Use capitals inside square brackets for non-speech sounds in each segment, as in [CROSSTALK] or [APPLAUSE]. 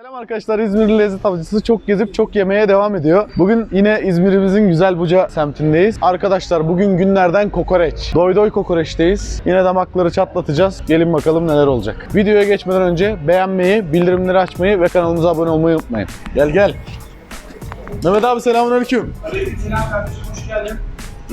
Selam arkadaşlar İzmir Lezzet Avcısı çok gezip çok yemeye devam ediyor. Bugün yine İzmir'imizin güzel Buca semtindeyiz. Arkadaşlar bugün günlerden kokoreç. Doy doy kokoreçteyiz. Yine damakları çatlatacağız. Gelin bakalım neler olacak. Videoya geçmeden önce beğenmeyi, bildirimleri açmayı ve kanalımıza abone olmayı unutmayın. Gel gel. Mehmet abi selamünaleyküm. Selam kardeşim hoş geldin.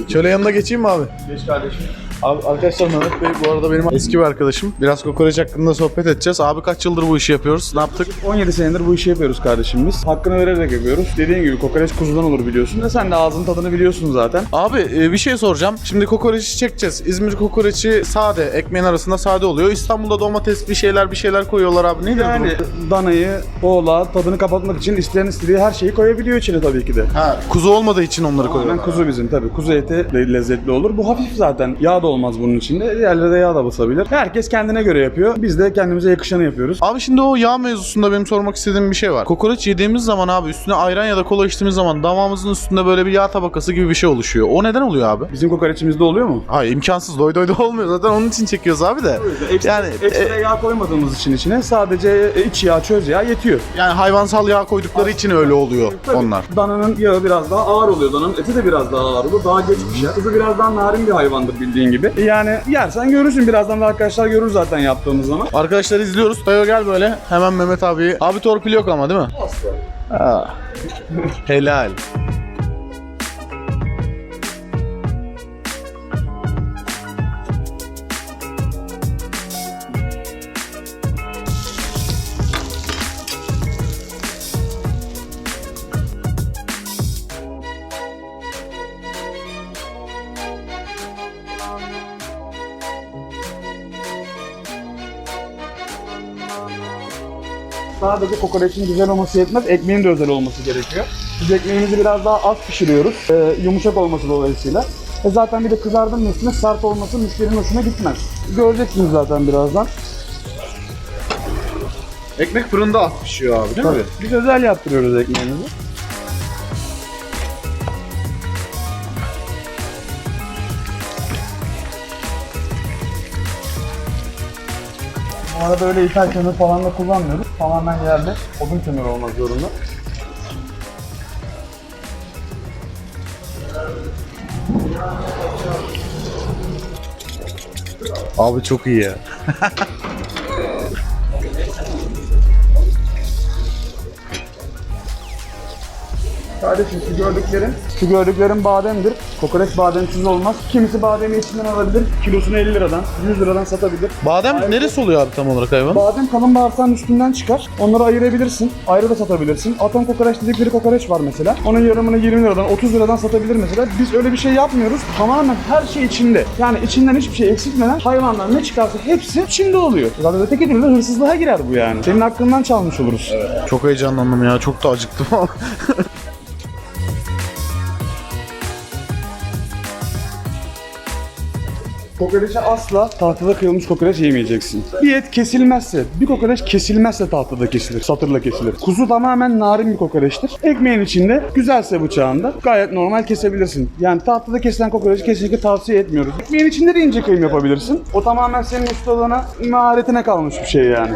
Şöyle yanına geçeyim mi abi? Geç kardeşim. Abi arkadaşlar Mehmet Bey bu arada benim eski bir arkadaşım. Biraz kokoreç hakkında sohbet edeceğiz. Abi kaç yıldır bu işi yapıyoruz? Ne yaptık? 17 senedir bu işi yapıyoruz kardeşim biz. Hakkını vererek yapıyoruz. Dediğin gibi kokoreç kuzudan olur biliyorsun. Ve sen de ağzın tadını biliyorsun zaten. Abi e, bir şey soracağım. Şimdi kokoreçi çekeceğiz. İzmir kokoreçi sade. Ekmeğin arasında sade oluyor. İstanbul'da domates bir şeyler bir şeyler koyuyorlar abi. Nedir Yani bu? danayı, oğla tadını kapatmak için isteyen istediği her şeyi koyabiliyor içine tabii ki de. Ha, kuzu olmadığı için onları koyuyorlar. kuzu bizim tabii. Kuzu eti de lezzetli olur. Bu hafif zaten. Yağ da olmaz bunun içinde. Diğerleri de yağ da basabilir. Herkes kendine göre yapıyor. Biz de kendimize yakışanı yapıyoruz. Abi şimdi o yağ mevzusunda benim sormak istediğim bir şey var. Kokoreç yediğimiz zaman abi üstüne ayran ya da kola içtiğimiz zaman damağımızın üstünde böyle bir yağ tabakası gibi bir şey oluşuyor. O neden oluyor abi? Bizim kokoreçimizde oluyor mu? Hayır imkansız doy doy da olmuyor. Zaten onun için çekiyoruz abi de. Ekstra, Yani ekstra e, yağ koymadığımız için içine sadece iç yağ, çöz yağ yetiyor. yani hayvansal yağ koydukları için öyle oluyor Tabii, onlar. Dananın yağı biraz daha ağır oluyor. Dananın eti de biraz daha ağır olur. Daha geçmiş ya. Kuzu biraz daha narin bir hayvandır bildiğin gibi. Yani yersen görürsün. Birazdan da arkadaşlar görür zaten yaptığımız zaman. Arkadaşlar izliyoruz. Tayo gel böyle. Hemen Mehmet abi. Abi torpil yok ama değil mi? Asla. [LAUGHS] Helal. Sadece kokoreçin güzel olması yetmez. Ekmeğin de özel olması gerekiyor. Biz ekmeğimizi biraz daha az pişiriyoruz. Ee, yumuşak olması dolayısıyla. E zaten bir de kızardığının üstüne sert olması müşterinin hoşuna gitmez. Göreceksiniz zaten birazdan. Ekmek fırında az pişiyor abi değil mi? Biz özel yaptırıyoruz ekmeğimizi. Bu arada öyle ithal kömür falan da kullanmıyoruz. Tamamen yerli odun kömürü olmak zorunda. Abi çok iyi ya. [LAUGHS] Kardeşim şu gördüklerin, şu gördüklerin bademdir. Kokoreç bademsiz olmaz. Kimisi bademi içinden alabilir. Kilosunu 50 liradan, 100 liradan satabilir. Badem neresi oluyor abi tam olarak hayvan? Badem kalın bağırsağın üstünden çıkar. Onları ayırabilirsin. Ayrı da satabilirsin. Atom kokoreç dedikleri kokoreç var mesela. Onun yarımını 20 liradan, 30 liradan satabilir mesela. Biz öyle bir şey yapmıyoruz. Tamamen her şey içinde. Yani içinden hiçbir şey eksiltmeden hayvanlar ne çıkarsa hepsi içinde oluyor. Zaten öteki türlü hırsızlığa girer bu yani. Senin hakkından çalmış oluruz. Çok heyecanlandım ya. Çok da acıktım [LAUGHS] Kokoreçe asla tahtada kıyılmış kokoreç yemeyeceksin. Bir et kesilmezse, bir kokoreç kesilmezse tahtada kesilir, satırla kesilir. Kuzu tamamen narin bir kokoreçtir. Ekmeğin içinde güzelse bıçağında gayet normal kesebilirsin. Yani tahtada kesilen kokoreçi kesinlikle tavsiye etmiyoruz. Ekmeğin içinde de ince kıyım yapabilirsin. O tamamen senin ustalığına, maharetine kalmış bir şey yani.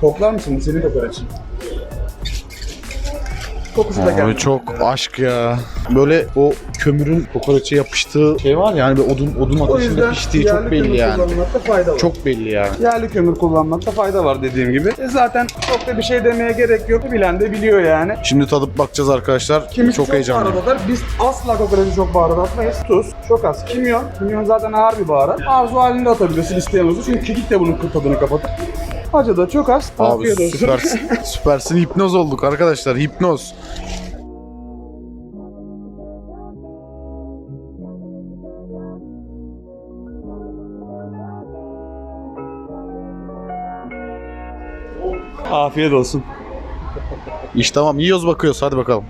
Koklar mısın? Senin kokoreçin. Kokusu da geldi. Çok aşk ya. Böyle o kömürün kokoreçe yapıştığı şey var ya hani bir odun odun O ateşinde yüzden piştiği yerli çok belli kömür yani. kullanmakta fayda var. Çok belli yani. Yerli kömür kullanmakta fayda var dediğim gibi. E zaten çok da bir şey demeye gerek yok. Bilen de biliyor yani. Şimdi tadıp bakacağız arkadaşlar. Kimisi çok çok, heyecanlıyım. baharat atar. Biz asla kokoreci çok baharat atmayız. Tuz, çok az. Kimyon. Kimyon zaten ağır bir baharat. Arzu halinde atabilirsin isteyen olursa. Çünkü kekik de bunun tadını kapatır. Acı da çok az. Abi Afiyet olsun. süpersin. [LAUGHS] süpersin. Hipnoz olduk arkadaşlar. Hipnoz. Afiyet olsun. İş tamam. Yiyoruz bakıyoruz. Hadi bakalım.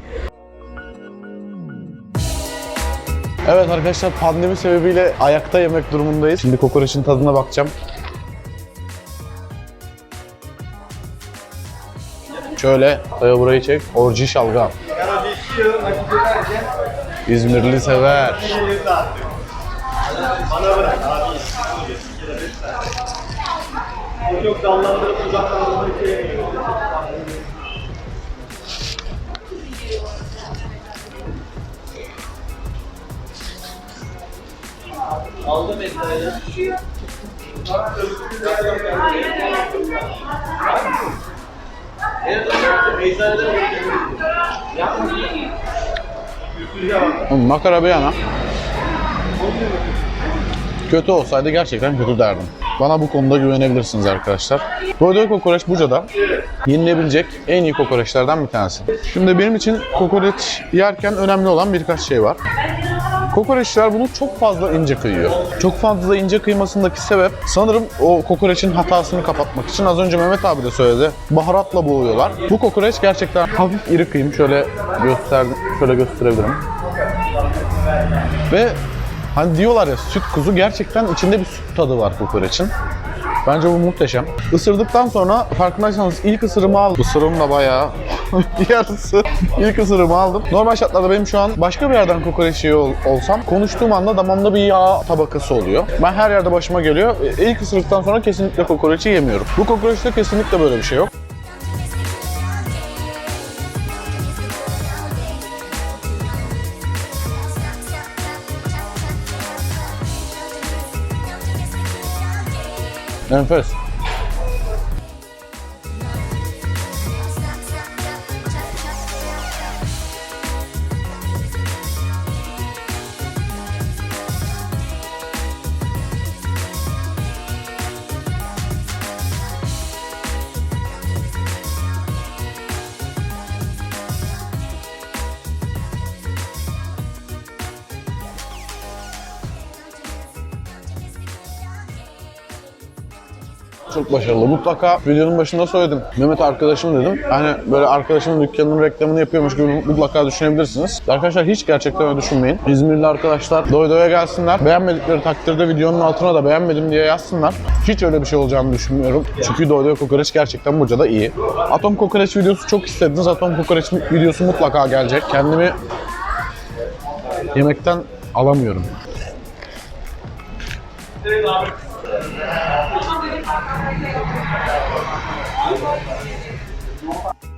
Evet arkadaşlar pandemi sebebiyle ayakta yemek durumundayız. Şimdi kokoreçin tadına bakacağım. Şöyle daya burayı çek. Orji şalgam. İzmirli sever. Bana bırak abi. O çok dallandırıp uzaklandırıp Aldım etleri. Makara bir. Kötü olsaydı gerçekten kötü derdim. Bana bu konuda güvenebilirsiniz arkadaşlar. Doydoy kokoreç Buca'da yenilebilecek en iyi kokoreçlerden bir tanesi. Şimdi benim için kokoreç yerken önemli olan birkaç şey var. Kokoreççiler bunu çok fazla ince kıyıyor. Çok fazla ince kıymasındaki sebep sanırım o kokoreçin hatasını kapatmak için. Az önce Mehmet abi de söyledi. Baharatla boğuyorlar. Bu kokoreç gerçekten hafif iri kıyım. Şöyle göster şöyle gösterebilirim. Ve hani diyorlar ya süt kuzu gerçekten içinde bir süt tadı var kokoreçin. Bence bu muhteşem. Isırdıktan sonra farkındaysanız ilk ısırımı aldım. Isırım da bayağı [LAUGHS] yarısı. İlk ısırımı aldım. Normal şartlarda benim şu an başka bir yerden kokoreç yiyor ol- olsam konuştuğum anda damamda bir yağ tabakası oluyor. Ben her yerde başıma geliyor. E, İlk ısırıktan sonra kesinlikle kokoreçi yemiyorum. Bu kokoreçte kesinlikle böyle bir şey yok. I'm first. Çok başarılı. Mutlaka videonun başında söyledim. Mehmet arkadaşım dedim. Hani böyle arkadaşımın dükkanının reklamını yapıyormuş gibi mutlaka düşünebilirsiniz. Arkadaşlar hiç gerçekten öyle düşünmeyin. İzmirli arkadaşlar doy doya gelsinler. Beğenmedikleri takdirde videonun altına da beğenmedim diye yazsınlar. Hiç öyle bir şey olacağını düşünmüyorum. Çünkü doy doya kokoreç gerçekten Buca'da iyi. Atom kokoreç videosu çok istediniz. Atom kokoreç videosu mutlaka gelecek. Kendimi yemekten alamıyorum. Evet Thank you.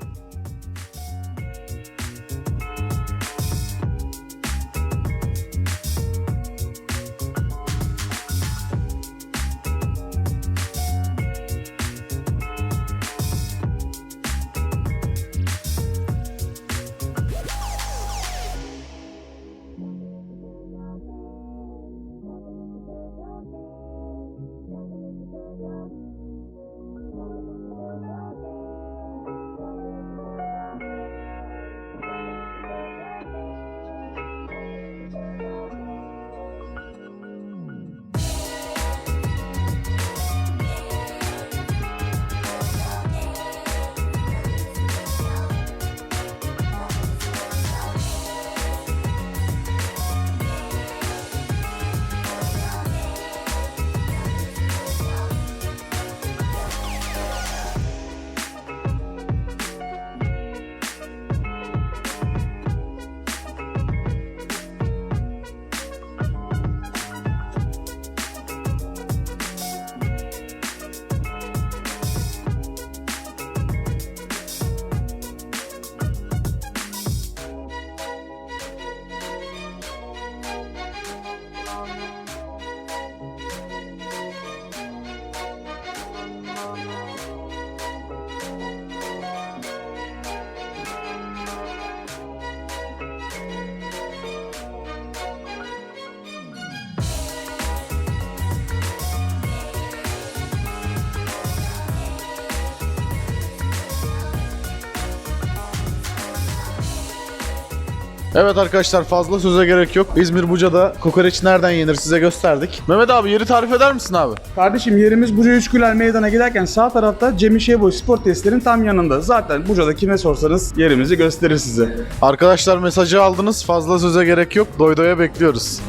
Arkadaşlar fazla söze gerek yok. İzmir Buca'da kokoreç nereden yenir size gösterdik. Mehmet abi yeri tarif eder misin abi? Kardeşim yerimiz Buca Üçgüler Meydan'a giderken sağ tarafta Cemil Şeyboy Spor Testler'in tam yanında. Zaten Buca'da kime sorsanız yerimizi gösterir size. Arkadaşlar mesajı aldınız. Fazla söze gerek yok. Doy doya bekliyoruz.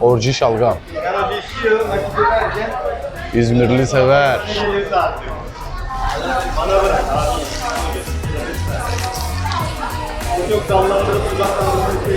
Orji şalgam. İzmirli sever. Bana bırak abi yok dallandırıp uzaklandırıp